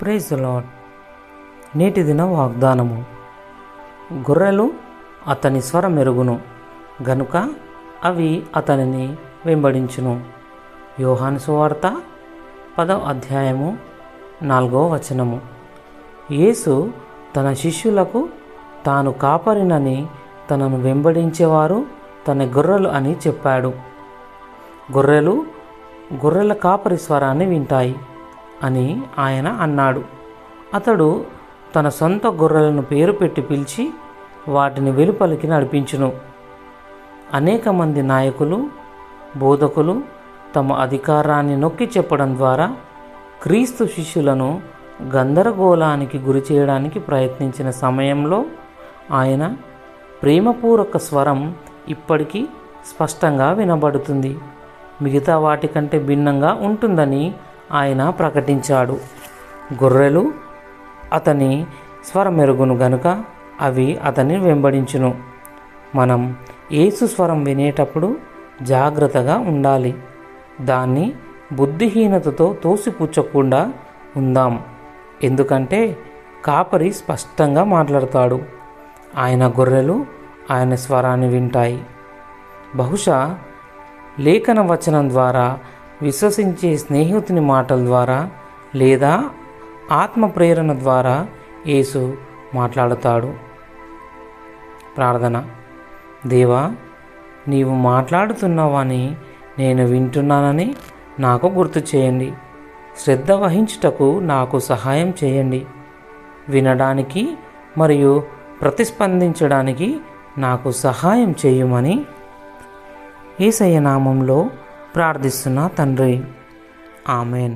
Praise lord నేటి దిన వాగ్దానము. గొర్రెలు అతని స్వరం మెరుగును గనుక అవి అతనిని వెంబడించును. యోహాను సువార్త పదవ అధ్యాయము నాలుగవ వచనము. యేసు తన శిష్యులకు తాను కాపరినని తనను వెంబడించేవారు తన గొర్రెలు అని చెప్పాడు. గొర్రెలు గొర్రెల కాపరి స్వరాన్ని వింటాయి. అని ఆయన అన్నాడు. అతడు తన సొంత గొర్రెలను పేరు పెట్టి పిలిచి వాటిని వెలుపలికి నడిపించును. అనేక మంది నాయకులు బోధకులు తమ అధికారాన్ని నొక్కి చెప్పడం ద్వారా క్రీస్తు శిష్యులను గందరగోళానికి గురి చేయడానికి ప్రయత్నించిన సమయంలో ఆయన ప్రేమపూర్వక స్వరం ఇప్పటికీ స్పష్టంగా వినబడుతుంది. మిగతా వాటికంటే భిన్నంగా ఉంటుందని ఆయన ప్రకటించాడు. గొర్రెలు అతని స్వరమెరుగును గనుక అవి అతన్ని వెంబడించును. మనం ఏసు స్వరం వినేటప్పుడు జాగ్రత్తగా ఉండాలి. దాన్ని బుద్ధిహీనతతో తోసిపుచ్చకుండా ఉందాం. ఎందుకంటే కాపరి స్పష్టంగా మాట్లాడతాడు. ఆయన గొర్రెలు ఆయన స్వరాన్ని వింటాయి. బహుశా లేఖన వచనం ద్వారా విశ్వసించే స్నేహితుని మాటల ద్వారా లేదా ఆత్మ ప్రేరణ ద్వారా యేసు మాట్లాడుతాడు. ప్రార్థన. దేవా నీవు మాట్లాడుతున్నావని నేను వింటున్నానని నాకు గుర్తు చేయండి. శ్రద్ధ వహించుటకు నాకు సహాయం చేయండి. వినడానికి మరియు ప్రతిస్పందించడానికి నాకు సహాయం చేయమని ఏసయ్య నామంలో ప్రార్థిస్తున్న తండ్రి ఆమెన్